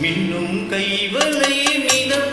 மின்னும் கைவலை மிதப்ப